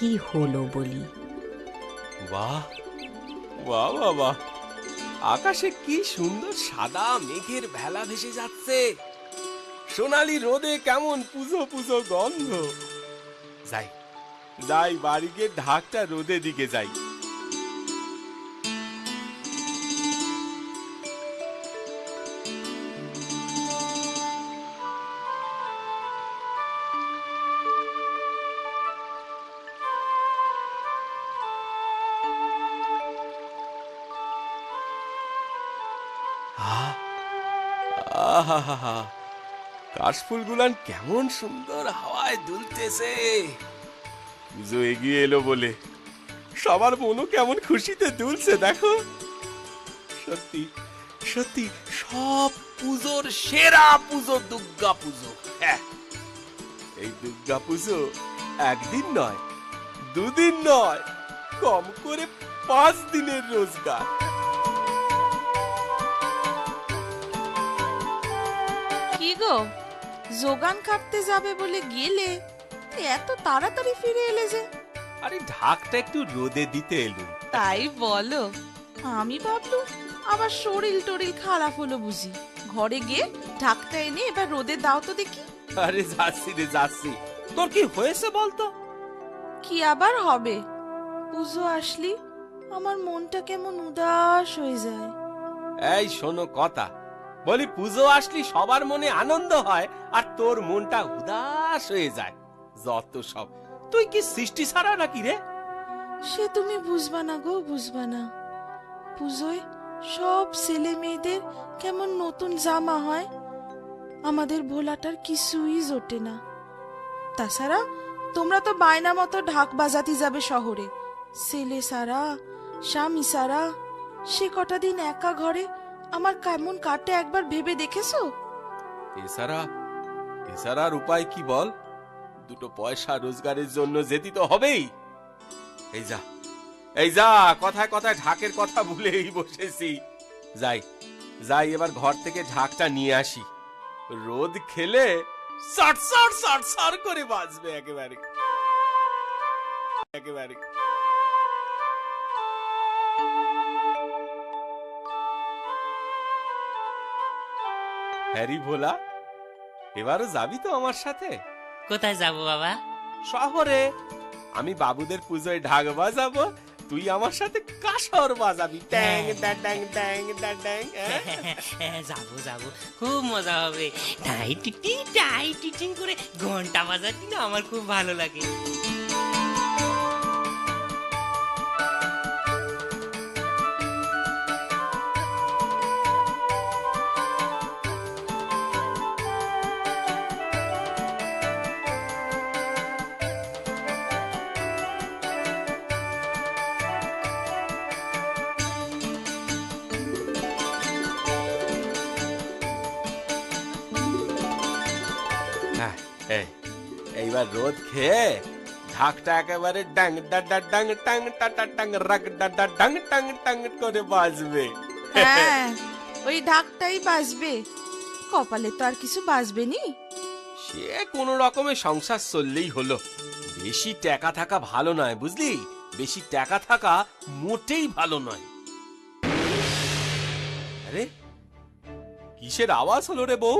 কি হলো বলি? বাহ বাহ বাহ আকাশে কি সুন্দর সাদা মেঘের ভেলা ভেসে যাচ্ছে। সোনালি রোদে কেমন পুজো পুজো গন্ধ। যাই যাই বাড়িকে ঢাকটা রোদে দিকে যাই। আহা কাশফুলগুলান কেমন সুন্দর হাওয়ায় দুলতেছে। পুজো এগিয়ে এলো বলে। সবার মনও কেমন খুশিতে দুলছে, দেখো। সত্যি সত্যি, সব পুজোর সেরা পুজো দুর্গা পুজো। হ্যাঁ এই দুর্গা পুজো একদিন নয়, দুদিন নয়, কম করে পাঁচ দিনের রোজগার। গো যোগান কাটতে যাবে বলে গেলে এত তাড়াতাড়ি ফিরে এলে যে। আরে ঢাকটা একটু রোদে দিতে এলুম। তাই বলো আমি ভাবলুম আবার শরীর টরিল খারাপ হলো বুঝি। ঘরে গিয়ে ঢাকটা এনে এবার রোদে দাও তো দেখি। আরে যাচ্ছি রে যাচ্ছি। তোর কি হয়েছে বলতো? কি আবার হবে? পুজো আসলি আমার মনটা কেমন উদাস হয়ে যায়। এই শোনো কথা বলি, পুজো আসলি, সবার মনে আনন্দ হয়, আর তোর মনটা উদাস হয়ে যায়, যত সব। তুই কি সৃষ্টি ছাড়া নাকি রে? সে তুমি বুঝবা না গো, বুঝবা না। পুজোয় সব ছেলে মেয়েদের কেমন নতুন জামা হয়, আমাদের ভোলাটার কিছুই জোটে না। তাছাড়া তোমরা তো বায়না মতো ঢাক বাজাতে যাবে শহরে, ছেলে সারা, স্বামী সারা, সে কটা দিন একা ঘরে আমার কেমন কাটে একবার ভেবে দেখেছ? এছাড়া এছাড়া আর উপায় কি বল? দুটো পয়সা রোজগারের জন্য যেতে তো হবেই। এই যা এই যা, কথায় কথায় ঢাকের কথা ভুলেই বসেছি। যাই যাই, এবার ঘর থেকে ঢাকটা নিয়ে আসি। রোদ খেলে সট সট সট সট করে বাজবে একেবারে। একেবারে। হ্যারি ভোলা এবারও যাবি তো আমার সাথে? কোথায় যাব বাবা? শহরে। আমি বাবুদের পুজোয় ঢাক বাজাবো তুই আমার সাথে কাসর বাজাবি। ট্যাং ট্যাং ট্যাং ট্যাং ট্যাং ট্যাং হ্যাঁ? যাব যাব। খুব মজা হবে। টাই টিটি টাই টিটিং করে ঘণ্টা বাজাচ্ছি না আমার খুব ভালো লাগে। এইবার রোদ খেয়ে ঢাকটা একেবারে ডাং ডা ডা ডাং টাং টা টা টাং রাগ ডা ডা ডাং টাং টাং করে বাজবে। হ্যাঁ ওই ঢাকটাই বাজবে। কপালে তো আর কিছু বাজবে নি। সে কোনো রকমে সংসার চললেই হলো। বেশি টাকা থাকা ভালো নয় বুঝলি? বেশি টাকা থাকা মোটেই ভালো নয়। আরে কিসের আওয়াজ হলো রে বউ?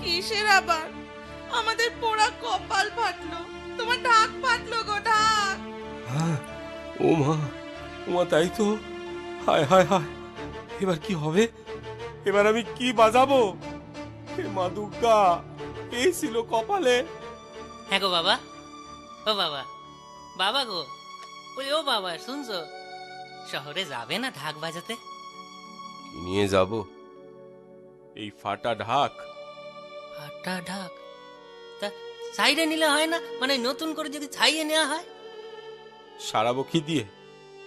কিসের আবার? আমাদের পোড়া কপাল ফাটলো। তোমার ঢাক ফাটলো গো ঢাক। হ্যাঁ, ও মা ও মা তাই তো। হায় হায় হায়। এবার কি হবে? এবার আমি কি বাজাবো? হে মা দুর্গা এই ছিল কপালে। হ্যাঁ গো বাবা ও বাবা বাবা গো ওই ও বাবা শুনছো? শহরে যাবে না ঢাক বাজাতে? কি নিয়ে যাব? এই ফাটা ঢাক। ফাটা ঢাক? সাইডে নিলে হয় না? মানে নতুন করে যদি ছাইয়ে নেওয়া হয়? সারাবো কি দিয়ে?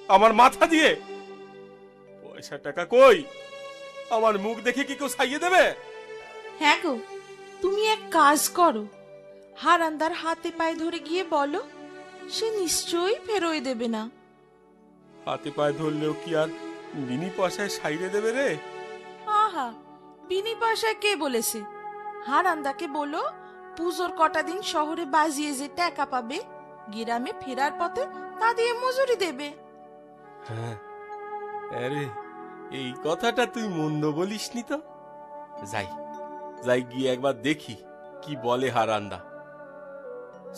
আমার মাথা দিয়ে? পয়সা টাকা কই? আমার মুখ দেখে কি কেউ ছাইয়ে দেবে? হ্যাঁ গো তুমি এক কাজ করো। হারান্দার হাতে পায়ে ধরে গিয়ে বলো সে নিশ্চয়ই ফেরোয় দেবে না। হাতে পায়ে ধরলেও কি আর বিনি পয়সায় সাইরে দেবে রে? আহা বিনি পয়সায় কে বলেছে? হারান্দাকে বলো পুজোর কটা দিন শহরে বাজিয়ে যে টাকা পাবে, গ্রামে ফেরার পথে তা দিয়ে মজুরি দেবে। হ্যাঁ আরে, এই কথাটা তুই মন্দ বলিসনি তো। যাই যাই গিয়ে একবার দেখি কি বলে হারান্দা।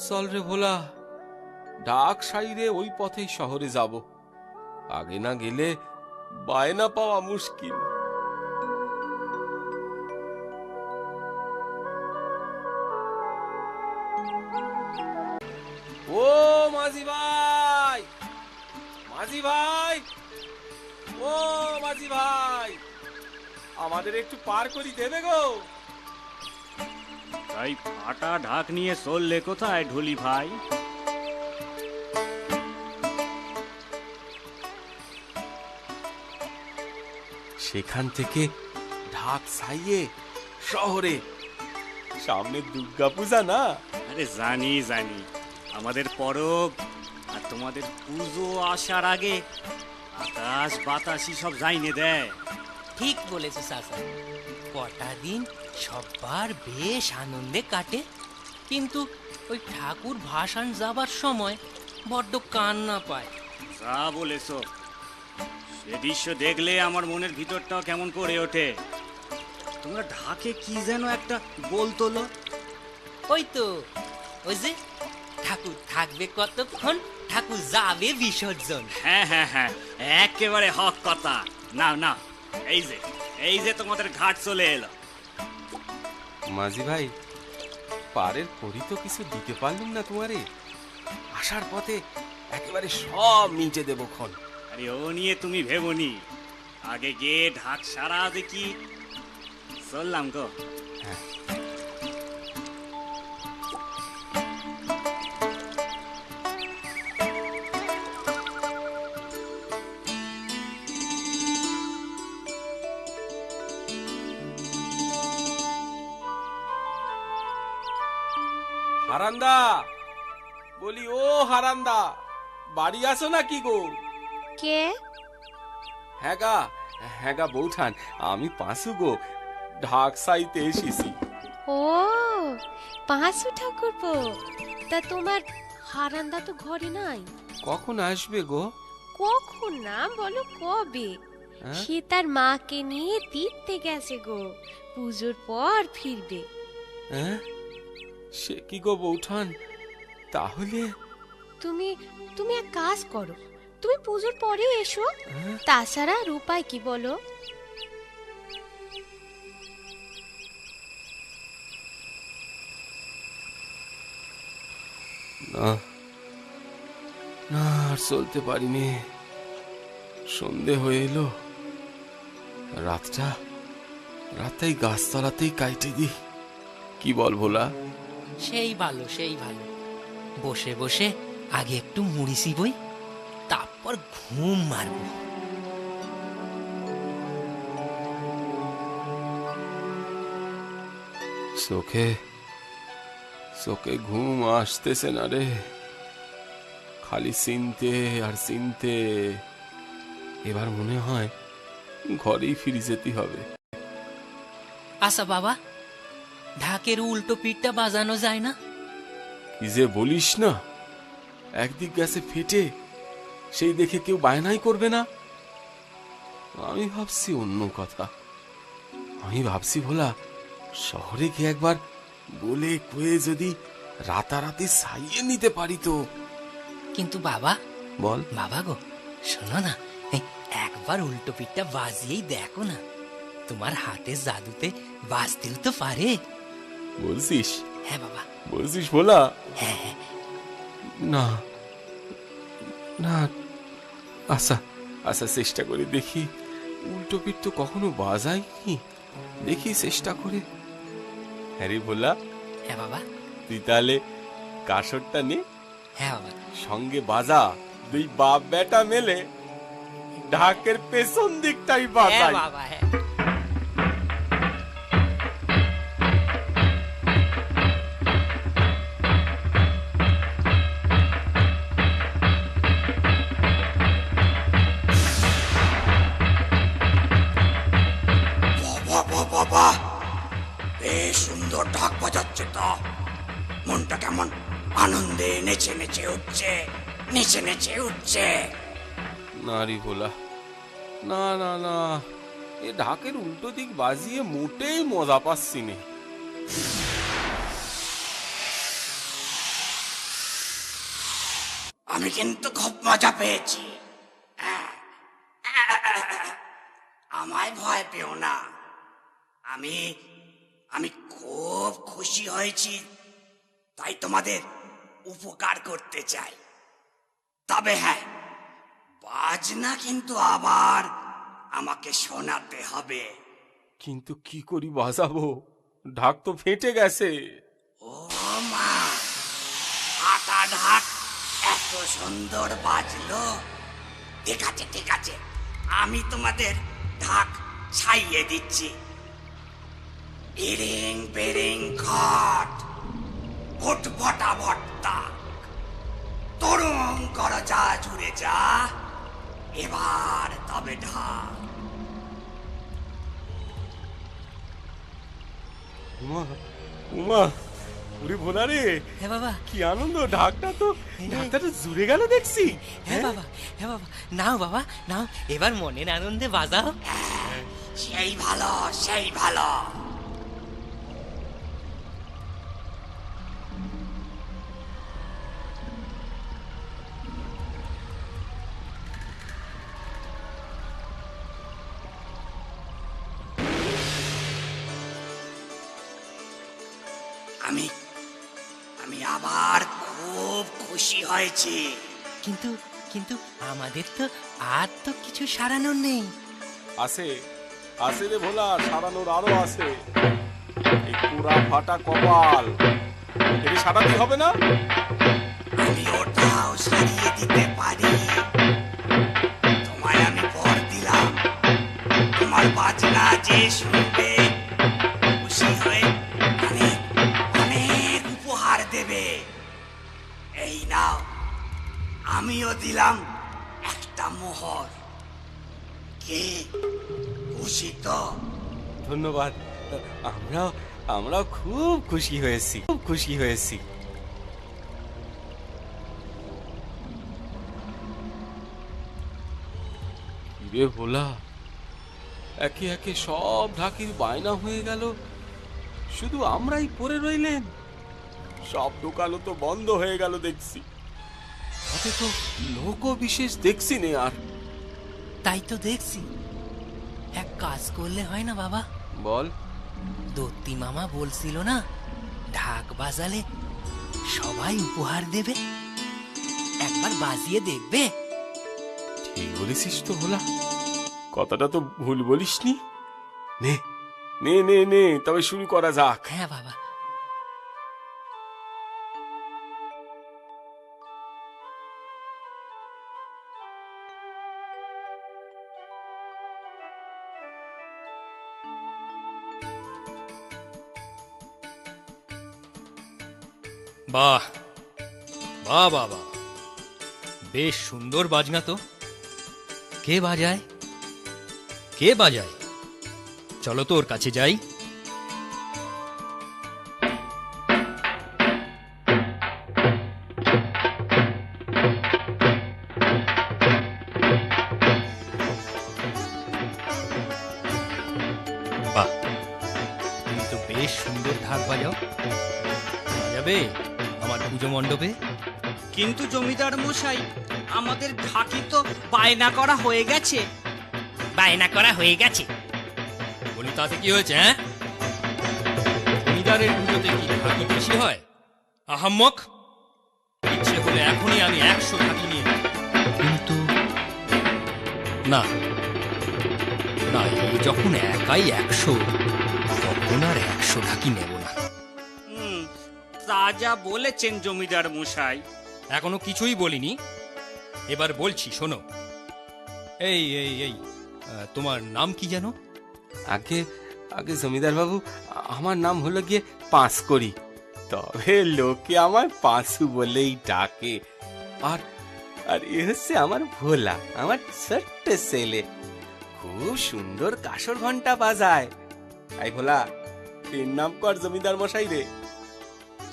চল রে ভোলা, ডাক সাইরে ওই পথেই শহরে যাব। আগে না গেলে বায়না পাওয়া মুশকিল। আমাদের একটু পার করি দেবে গো? তাই ফাটা ঢাক নিয়ে চললে কোথায় ঢুলি ভাই? সেখান থেকে ঢাক সাইয়ে শহরে। সামনে দুর্গা পূজা না? আরে জানি জানি। আমাদের পরব আর তোমাদের পুজো আসার আগে আকাশ বাতাসি সব জাইনে দেয়। ঠিক বলেছে চাচা কটা দিন সবার বেশ আনন্দে কাটে। কিন্তু ওই ঠাকুর ভাসান যাবার সময় বড্ড কান্না পায়। যা বলেছ সে দৃশ্য দেখলে আমার মনের ভিতরটাও কেমন করে ওঠে। তোমরা ঢাকে কি যেন একটা বলতলো ওই তো ওই যে ঠাকুর থাকবে কতক্ষণ ঠাকুর যাবে বিসর্জন। হ্যাঁ হ্যাঁ হ্যাঁ একেবারে হক কথা। না না এই যে এই যে তোমাদের ঘাট চলে এলো। মাঝি ভাই পারের পরি তো কিছু দিতে পারলুম না তোমারে। আসার পথে একেবারে সব নিচে দেবো খন আরে ও নিয়ে তুমি ভেবনি আগে গিয়ে ঢাক সারা দেখি চললাম গো। হারান্দা। বলি ও হারান্দা বাড়ি আসো না কি গো? কে? হ্যাঁ গা হ্যাঁ গা বৌঠান আমি পাঁচু গো ঢাক সাইতে এসেছি। ও পাঁচু ঠাকুরপো তা তোমার হারান্দা তো ঘরে নাই। কখন আসবে গো? কখন না বলো কবে? হ্যাঁ? সে তার মাকে নিয়ে তীর্থে গেছে গো পুজোর পর ফিরবে। হ্যাঁ? সে কি গো বৌঠান? তাহলে তুমি তুমি এক কাজ করো। তুমি পুজোর পরে এসো। হ্যাঁ? তাছাড়া আর উপায় কি বলো? না না আর চলতে পারিনি। সন্ধে হয়ে এলো। রাতটা রাতেই গাছতলাতেই কাইটে দি। কি বল ভোলা? সেই ভালো সেই ভালো। বসে বসে আগে একটু মুড়ি বই তারপর ঘুম মারবো। চোখে চোখে ঘুম আসতেছে না রে। খালি চিনতে আর চিনতে এবার মনে হয় ঘরেই ফিরে যেতে হবে। আচ্ছা বাবা। ঢাকের উল্টো পিঠটা বাজানো যায় না? কি যে বলিস না। একদিক গেছে ফেটে সেই দেখে কেউ বায়নাই করবে না। আমি ভাবছি অন্য কথা। আমি ভাবছি ভোলা শহরে গিয়ে একবার বলে কয়ে যদি রাতারাতি সাইয়ে নিতে পারি তো। কিন্তু বাবা বল। বাবা গো শোনো না এই একবার উল্টো পিঠটা বাজিয়েই দেখো না। তোমার হাতের জাদুতে বাজতেও তো পারে। বলছিস? হ্যাঁ বাবা। বলছিস ভোলা? হ্যাঁ হ্যাঁ। না না আচ্ছা। আচ্ছা চেষ্টা করে দেখি। উল্টো পিঠ তো কখনো বাজাইনি দেখি চেষ্টা করে। হ্যারি রে ভোলা। হ্যাঁ বাবা। তুই তাহলে কাসরটা নে। হ্যাঁ বাবা। সঙ্গে বাজা। দুই বাপ বেটা মেলে ঢাকের পেছন দিকটাই হ্যাঁ বাবা হ্যাঁ। মনটা কেমন? আনন্দে নেচে নেচে উঠছে নেচে নেচে উঠছে। না রে ভোলা না না না এ ঢাকের উল্টো দিক বাজিয়ে মোটেই মজা পাচ্ছি নে। আমি কিন্তু খুব মজা পেয়েছি। আমায় ভয় পেও না। আমি আমি খুব খুশি হয়েছি। তাই তোমাদের উপকার করতে চাই। তবে হ্যাঁ বাজনা কিন্তু আবার আমাকে শোনাতে হবে। কিন্তু কি করি বাজাবো? ঢাক তো ফেটে গেছে। ও মা আটা ঢাক এত সুন্দর বাজলো। ঠিক আছে ঠিক আছে আমি তোমাদের ঢাক ছাইয়ে দিচ্ছি। ইরিং বেরিং খট ভট ভটা ভট্টা। তরুণ কর যা জুড়ে যা এবার তবে ঢাক উমা উমা ওরে ভোলা রে। হ্যাঁ বাবা। কি আনন্দ ঢাকটা তো ঢাকটা তো জুড়ে গেল দেখছি। হ্যাঁ বাবা হ্যাঁ বাবা। নাও বাবা নাও। এবার মনের আনন্দে বাজাও। সেই ভালো সেই ভালো। আমি আমি আবার খুব খুশি হয়েছি। কিন্তু কিন্তু আমাদের তো আর তো কিছু সারানোর নেই। আছে আছে রে ভোলা সারানোর আরও আছে। এই পুরা ফাটা কপাল এটি সারাতে হবে না? আমি ওটাও সারিয়ে দিতে পারি। খুব খুশি হয়েছি খুব খুশি হয়েছি। রে ভোলা? একে একে সব ঢাকির বায়না হয়ে গেল। শুধু আমরাই পড়ে রইলেন। সব দোকানও তো বন্ধ হয়ে গেল দেখছি। তাতে তো লোক বিশেষ দেখছি নে আর। তাই তো দেখছি। এক কাজ করলে হয় না বাবা। বল। দত্তি মামা বলছিল না ঢাক বাজালে সবাই উপহার দেবে। একবার বাজিয়ে দেখবে। ঠিক বলেছিস তো ভোলা। কথাটা তো ভুল বলিসনি। নে। নে নে নে তবে শুরু করা যাক। হ্যাঁ বাবা। বাহ বাহ বাহ বাহ। বেশ সুন্দর বাজনা তো। কে বাজায়? কে বাজায়? চলো তো ওর কাছে যাই। কিন্তু জমিদার মশাই আমাদের ঢাকি তো বায়না করা হয়ে গেছে। বায়না করা হয়ে গেছে। বলি তাতে কি হয়েছে হ্যাঁ? জমিদারের পুজোতে কি ঢাকি বেশি হয়? আহাম্মক? ইচ্ছে হলে এখনই আমি একশো ঢাকি নিয়ে কিন্তু না না যখন একাই একশো তখন আর একশো ঢাকি নেব না। তা যা বলেছেন জমিদার মশাই এখনও কিছুই বলিনি। এবার বলছি শোনো। এই এই এই আহ, তোমার নাম কি জানো আগে আগে জমিদার বাবু আমার নাম হলো গিয়ে পাঁচ করি তবে লোকে আমার পাঁচু বলেই ডাকে। আর আর এ হচ্ছে আমার ভোলা আমার ছোট্ট ছেলে। খুব সুন্দর কাসর ঘণ্টা বাজায়। আই ভোলা এর নাম কর জমিদার মশাই রে।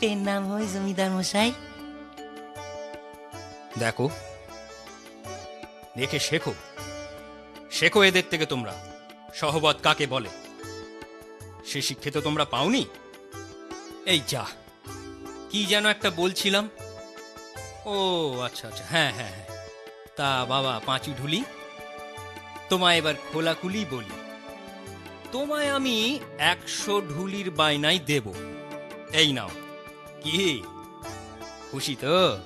এর নাম হয় জমিদার মশাই দেখো। দেখে শেখো। শেখো এদের থেকে তোমরা। সহবত কাকে বলে? সে শিক্ষিত তোমরা পাওনি? এই যা। কি যেন একটা বলছিলাম? ও আচ্ছা আচ্ছা। হ্যাঁ হ্যাঁ হ্যাঁ। তা বাবা, পাঁচু ঢুলি। তোমায় এবার খোলাকুলি বলি। তোমায় আমি একশো ঢুলির বায়নাই দেব। এই নাও। কি? খুশি তো?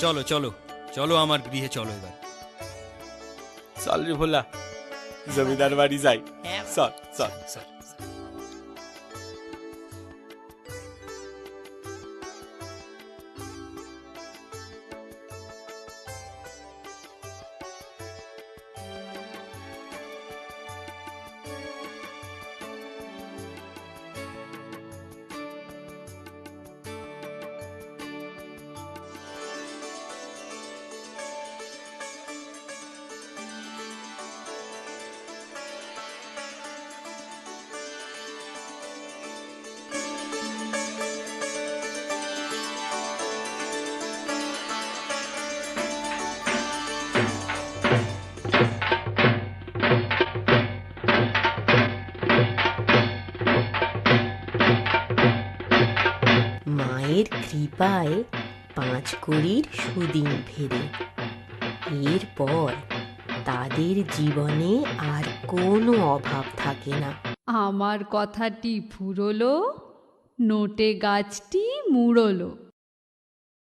চলো চলো চলো আমার গৃহে চলো এবার। চল রে ভোলা জমিদার বাড়ি যাই। চল চল। স্যার কৃপায় পাঁচ কড়ির সুদিন ফেরে। এরপর তাদের জীবনে আর কোনো অভাব থাকে না। আমার কথাটি ফুরলো, নোটে গাছটি মুড়লো।